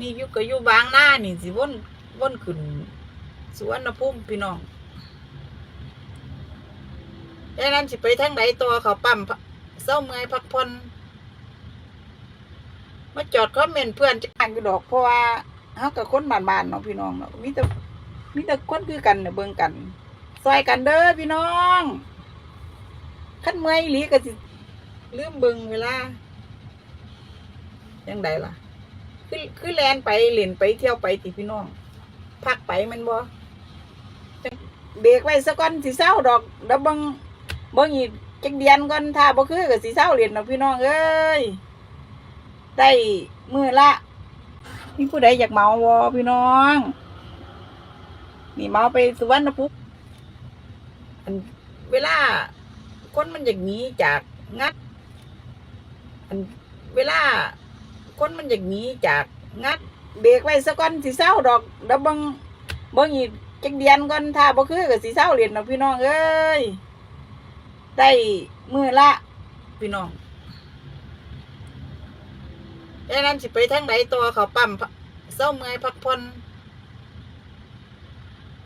นี่อยู่ก็อยู่บางหน้านี่สิว่นว่นขึ้นสวนภูมิพี่น้องดังนั้นสิไปทางไหนตัวเขาปั๊มเศร้าเมื่อยพักผ่อนมาจอดคอมเมนต์เพื่อนจะอ่านอยู่ดอกเพราะว่าเฮากับคนบ้านๆเนาะพี่น้องเนาะมีแต่มีแต่คนคือกันเน่ะเบิ่งกันซอยกันเด้อพี่น้องคันเมื่อยหลีก็สิลืมเบิ่งเวลาจังใดล่ะ คือคือแลนไปเล่นไปเที่ยวไปติพี่น้องพักไปมันบ่เบรกไว้สักก่อนสิเศร้าดอกดี๋ยวบิ่งบิ่งอีกจักเดือนก่อนถ้าบ่คือก็สิเศร้าเล่นเนาะพี่น้องเอ้ยได้มือละมีผู้ใดอยากเมาบ่พี่น้องนี่เมาไปสุวรรณภูมิเวลาคนมันอย่ากหนีจากงัดเวลา คนมันอยากหนีจากงัดเบรกไว้สักก่อนสิเศร้าดอกเดี๋ยวเบิ่งเบิ่งอีกจักเดือนก่อนถ้าบ่คือก็สิเศร้าเล่นเนาะพี่น้องเอ้ยได้มือละพี่น้องดังนั้นสิไปทางไหนตัวเขาปั๊มเศร้าเมื่อยพักผ่อน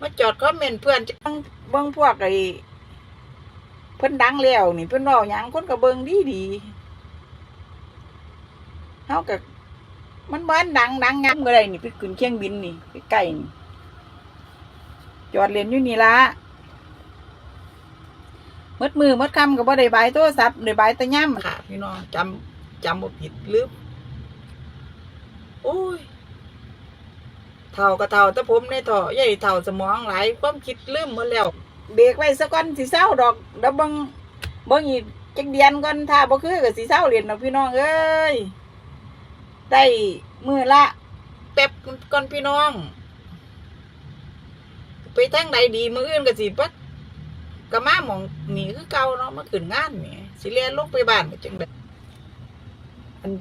มาจอดคอมเมนต์เพื่อนจะเบิ่งเบิ่งพวกไอ้เพิ่นดังแล้วนี่เพิ่นเว้าหยังคนก็เบิ่งดีดี เฮากับมันบ้านดังดังงามก็ได้นี่ไปขึ้นเครื่องบินนี่ไปใกล้นี่จอดเรียนอยู่นี่ละมดมือมดคำก็บ่ได้บายโทรศัพท์ได้บายแตะย่ำค่ะพี่น้องจำจำบ่ผิดลืมโอ้ยเท่าก็เท่าแต่ผมในท่อใหญ่เท่าสมองหลายความคิดลืมหมดแล้วเบรกไว้สักก่อนสิเศร้าดอกเดี๋ยวเบิ่งเบิ่งอีกจักเดือนก่อนถ้าบ่คือก็สิเศร้าเรียนเนาะพี่น้องเอ้ย ได้มือละแป๊บก่อนพี่น้อง ไปทางใดดีมืออื่นก็สิปัดก็มาหมองหนีคือเก่าเนาะมาขึ้นงานนี่สิเรียนลงไปบ้านก็จังไดอัน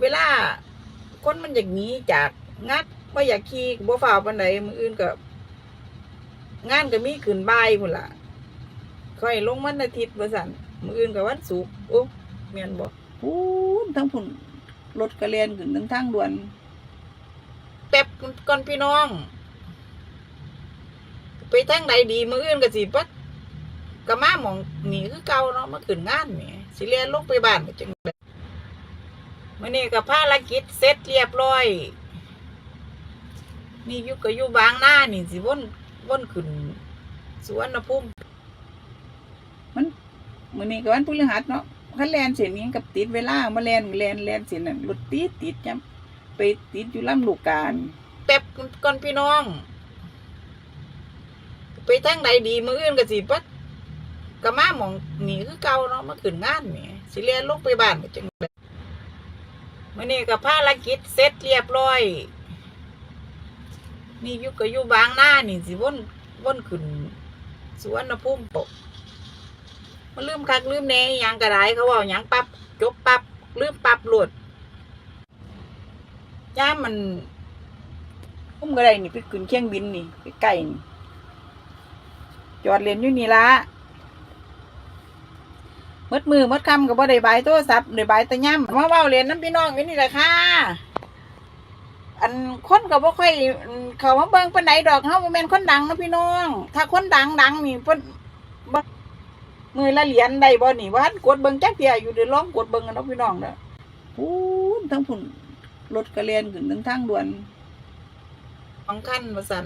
เวลาคนมันอยากหนีจากงานบ่อยากขี่บ่ฟ้าวปานใดมืออื่นก็งานก็มีขึ้นบ่ายพุ่นละค่อยลงวันอาทิตย์ว่าซั่นมื้ออื่นก็วันศุกร์โอ้แม่นบ่พูนทั้งพุ่น รถกระเรียนขึ้นทั้งทางด่วน แป๊บก่อนพี่น้อง ไปทางใดดีมืออื่นก็สิปัดก็มาหมองหนีคือเก่าเนาะมาขึ้นงานนี่สิเรียนลงไปบ้านก็จังได๋มื้อนี้ก็ภารกิจเสร็จเรียบร้อย นี่อยู่ก็อยู่บางหน้านี่สิวนวนขึ้นสวนภูมิมันมื้อนี้ก็วันพฤหัสเนาะ คันแลนเสียนี้กับติดเวลามาแลนแลนแลนเสียนั่นรถติดติดจำไปติดอยู่ลำลูกกาลแป๊บก่อนพี่น้อง ไปทางใดดีมืออื่นก็สิปัดก็มาหมองหนีคือเก่าเนาะมาขึ้นงานนี่สิเรียนลงไปบ้านก็จังได๋มื้อนี้ก็ภารกิจเสร็จเรียบร้อย นี่ยู่ก็อยู่บางหน้านี่สิวนวนขึ้นสวนภูมิ มันลืมคักลืมแน่ยังกระไรเขาบอกยังปับจบปับลืมปับหลุดย่ามันพุ่มกระไรนี่ไปขึ้นเครื่องบินนี่ไปไก่นี่จอดเรียนอยู่นี่ละมดมือมดคำก็บ่ได้ใบายโทรศัพท์ได้ใบตะย่ำมาเว้าเรียนน้ำพี่น้องอยู่นี่แหละค่ะอันคนก็บ่ค่อย เขามาเบิ่งปานใดดอกเฮาบ่แม่นคนดังนะพี่น้อง ถ้าคนดังดังนี่เพิ่น มือละเหรียญได้บ่นี่ว่าหั่นกดเบิ่งจักเที่ยอยู่เดี๋ยวลองกดเบิ่งกันเนาะพี่น้องเด้อพูนทั้งพุ่นรถกระเรียนขึ้นทั้งทางด่วนสองคันว่าซั่น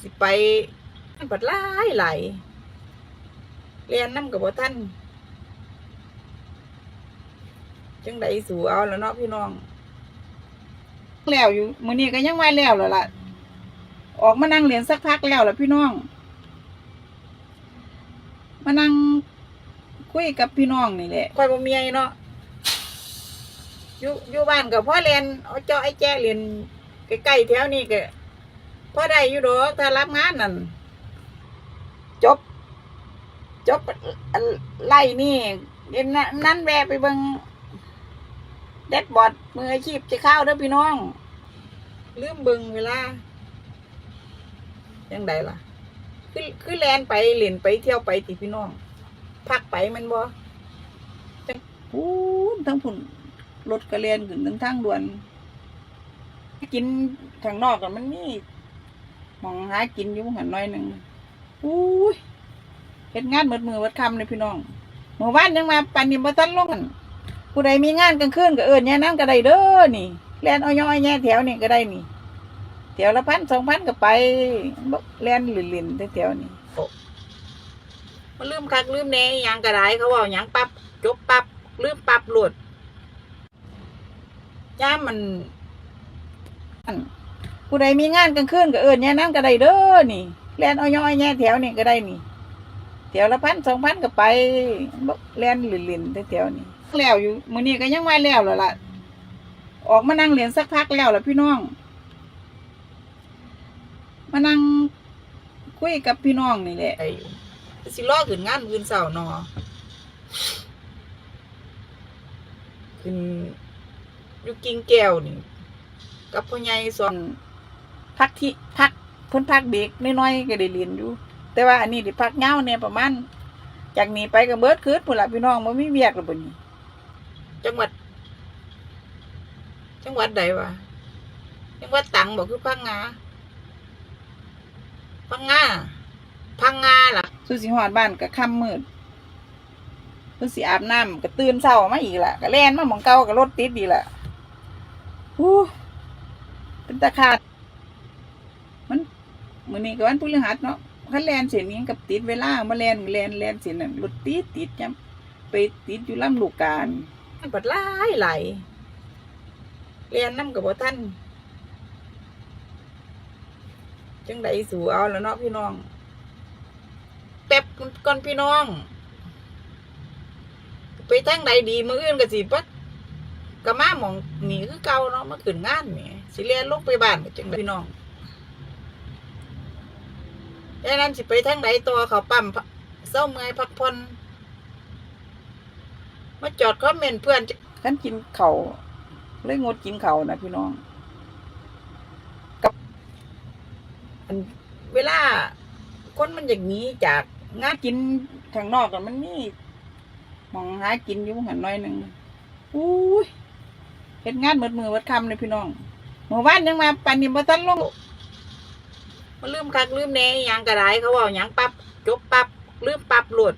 สิไปบัดหลายหลายเรียนนำกับบ่ทันจังไดสู่เอาแล้วเนาะพี่น้องแล้วอยู่มื้อนี้ก็ยังว่าแล้วแล้วล่ะ ออกมานั่งเรียนสักพักแล้วล่ะพี่น้อง มานั่งคุยกับพี่น้องนี่แหละคอยบ่มีไอเนาะอยู่อยู่บ้านกับพ่อเรียนเอาเจ้าไอ้แจ้เรียนใกล้ๆแถวนี้ก็พ่อได้อยู่ดอกถ้ารับงานนั่นจบ จบไล่นี่เดี๋ยวนั้นนั้นแวะไปเบิ่งแดดบอดมืออาชีพจะเข้าเด้อพี่น้องลืมเบิ่งเวลายังไดล่ะ คือคือแลนไปเล่นไปเที่ยวไปติพี่น้องพักไปมันบ่จังพูนทั้งพุ่นรถกระเรียนขึ้นถึงทางด่วน กินทางนอกกันมันนี่มองหากินอยู่หันน้อยหนึ่งอุ้ยเฮ็ดงานหมดมือวัดคำเลยพี่น้องเมื่อวานยังมาปันนิมบัตันลงกันผู้ใดมีงานกลางคืนก็เอิญแย่นั่งก็ได้เด้อนี่แลนเอาย่อยแย่แถวนี่ก็ได้นี่ แถวละพันสองพันก็ไปบ่แลนหลินๆแถวๆนี่มันลืมคักลืมแหน่อิหยังก็ได้เขาเว่าหยังปั๊บจบปั๊บลืมปั๊บหลุดย่ามมันผู้ใดมีงานกลางคืนก็เอิญแย่นั่งก็ได้เด้อนี่แลนเอาย่อยแย่แถวนี่ก็ได้นี่แถวละพันสองพันก็ไปบ่แลนหลินๆแถวๆนี่แล้วอยู่มื้อนี้ก็ยังว่าแล้วแล้วล่ะออกมานั่งเรียนสักพักแล้วล่ะพี่น้อง มานั่งคุยกับพี่น้องนี่แหละสิรอขึ้นงานมื้อเช้าเนาะขึ้นอยู่กิ่งแก้วนี่กับพ่อใหญ่สอนพักที่พักเพิ่นพักเบรกน้อยๆก็ได้เรียนอยู่ แต่ว่าอันนี้ได้พักยาวเนี่ยประมาณจากนี้ไปก็เบิดคืนพุ่นล่ะพี่น้องบ่มีเวียกแล้วบ่นี้จังหวัด จังหวัดใดวะจังหวัดตรังบ่คือพังงา พังงาพังงาล่ะสุสิฮอดบ้านก็ค่ำมืดเพิ่นสิอาบน้ำก็ตื่นเช้ามาอีกล่ะก็แล่นมาหม่องเก่าก็รถติดอีกล่ะอู้เป็นตาขาดมันมื้อนี้ก็วันพฤหัสเนาะคันแลนเส้นนี้กับติดเวลามาแลนแลนแลนเส้นนั้นรถติดติดจำไปติดอยู่ลำลูกกามันปัดหลายไหลายแลนน้ำกับบ่ทัน จังไดสู่เอาแล้วเนาะพี่น้องแป๊บก่อนพี่น้อง ไปทางใดดีมืออื่นก็สิปัดก็มาหมองหนีคือเก่าเนาะมาขึ้นงานนี่สิเรียนลงไปบ้านจังไดพี่น้องดังนั้นสิไปทางใดตัวเขาปั๊มเศร้าเมื่อยพักผ่อนมาจอดคอมเมนต์เพื่อนฉันกินเขาเลยงดกินเขานะพี่น้อง กับ อันเวลาคนมันอย่างนี้จากงานกินทางนอกกันมันนี่มองหากินอยู่หันน้อยหนึ่งอุ้ยเฮ็ดงานหมดมือวัดคำเลยพี่น้องเมื่อวานยังมาปันนิมบัตันลงมันลืมคักลืมแน่ยังก็ไดเขาเว่าหยังปั๊บจบปั๊บลืมปั๊บหลุด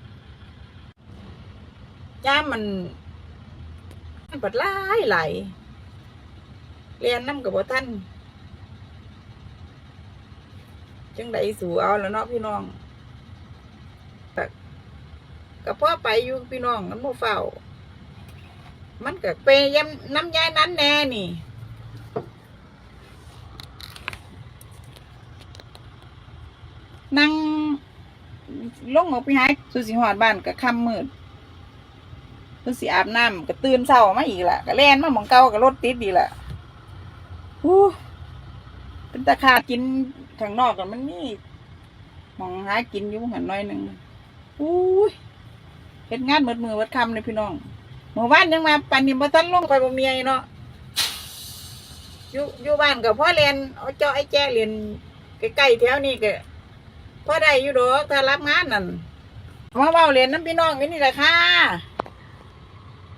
ย่ามันมันปัดหลายไหลเรียนน้ำกับบ่ท่าน จังไดสู่เอาแล้วเนาะพี่น้องก็ก็พ่อไปอยู่พี่น้องมันบ่เฝ้า มันก็เปยยำน้ำยายนั้นแน่นี่นั่งลงออกไปหาสุสิหอดบ้านก็ค่ำมืดเพิ่นสิอาบน้ำก็ตื่นเช้ามาอีกละก็แล่นมาหมองเก่าก็รถติดดีละฮู้ เป็นตาขาดกินข้างนอกกันมันนี่มองหากินอยู่หันหน้อยหนึ่งอุ้ยเฮ็ดงานหมดมือวัดคำเลยพี่น้องเมื่อวานยังมาปันนิมบัตันลงไปบ่มีไอ้เนาะอยู่อยู่บ้านกับพ่อเรียนเอาเจ้าไอ้แจ้เรียนใกล้ๆแถวนี้ก็พ่อได้อยู่ดอกถ้ารับงานนั่นมาเว้าเรียนน้ำพี่น้องอยู่นี่แหละค่ะ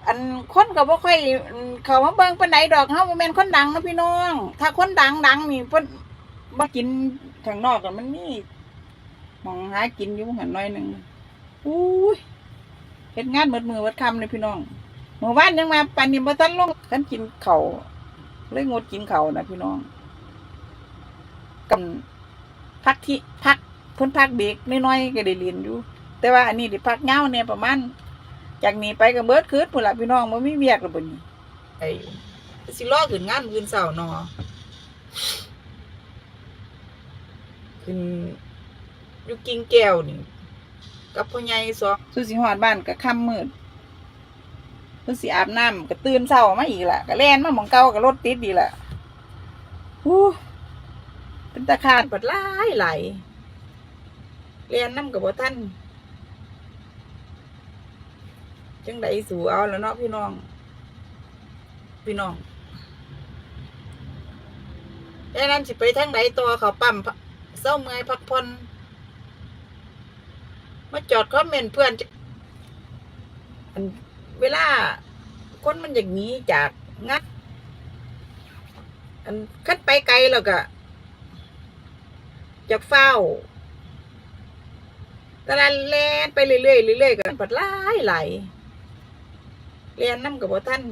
อันคนก็บ่ค่อยเขามาเบิ่งปานใดดอกเฮาบ่แม่นคนดังนะพี่น้อง ถ้าคนดังดังนี่เพิ่นบ่กินข้างนอกกันมันมีมองหากินอยู่หันหน้อยหนึงอุ้ยเฮ็ดงานหมดมือวัดคำเลยพี่น้องเมื่อวานยังมาปันนิมบัตันลงฉันกินเขาวเลยงดกินเขาวนะพี่น้องกันพักที่พักเพ้นพักเบรกน้อยๆก็ได้เรียนอยู่ แต่ว่าอันนี้ได้พักเงาเนี่ยประมาณ จากนี้ไปก็เบิดคืนพุ่นละพี่น้องมันไม่เวียกหรอกบุญไอ้สิรอขึ้นงานมื้อเช้าเนาะขึ้นอยู่กิ่งแก้วนี่กับพ่อใหญ่สองสุสิฮอดบ้านก็ค่ำมืดเพิ่นสิอาบน้ำก็ตื่นเช้ามาอีกล่ะก็แล่นมาหมองเก่าก็รถติดดีกล่ะฮู้เป็นตาขาดปัดหลายไหลายเรียนน้ำกับบ่ท่าน จังไดสู่เอาแล้วเนาะพี่น้อง พี่น้องดังนั้นจิไปทางไหนตัวเขาปั่มเศร้าเมื่อยพักพอนมาจอดคอมเมนต์เพื่อนอันเวลาคนมันอย่างนี้จากงัดอันคัดไปไกลแล้วก็จากเฝ้าตะลันแลนไปเรื่อยๆเรื่อยๆกันปัดไหลไหล เรียนน้ำกับว่ท่าน